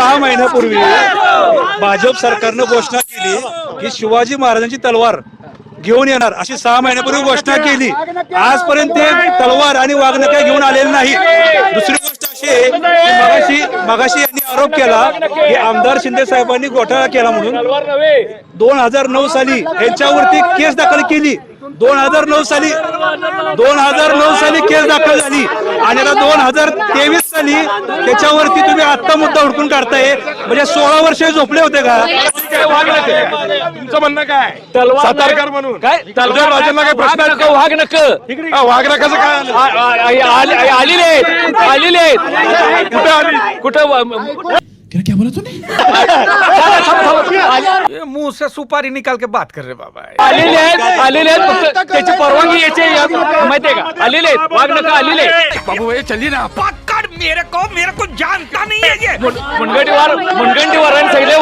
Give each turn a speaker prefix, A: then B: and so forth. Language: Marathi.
A: सहा महिन्यापूर्वी भाजप सरकारनं घोषणा केली की शिवाजी महाराजांची तलवार घेऊन येणार अशी सहा महिन्यापूर्वी घोषणा केली. आजपर्यंत ते तलवार आणि वाघनं काही घेऊन आलेले नाही. दुसरी गोष्ट अशी आहे की मगाशी मगाशी यांनी आरोप केला की आमदार शिंदे साहेबांनी घोटाळा केला म्हणून दोन हजार नऊ साली यांच्यावरती केस दाखल केली. दोन हजार नऊ साली दोन हजार नऊ साली केस दाखल झाली. आणि आता दोन हजार तेवीस साली त्याच्यावरती तुम्ही आत्ता मुद्दा हुडकून काढताय. म्हणजे सोळा वर्ष झोपले होते का?
B: तुमचं म्हणणं काय?
C: तलवार
B: सातारकर म्हणून.
C: काय?
B: राजांना काय प्रश्न का?
C: वाघ नक.
B: हा, वाघनखाचं काय आलं?
C: आलेले आहेत. आलेले आहेत.
B: कुठं आली?
C: कुठं व-
D: ये मुंह से सुपारी निकाल के बात कर रहे बाबा.
C: आलेले आहेत. आलेले आहेत. त्याची परवानगी याची माहितीये का? आलेले आहेत वाघ नका आलेले.
D: बाबू ये चलिए ना. पकड़ मेरे को मेरे को जानता नहीं है ये.
C: मुन- मुनगंटीवार मुनगंटीवारांनी सांगितले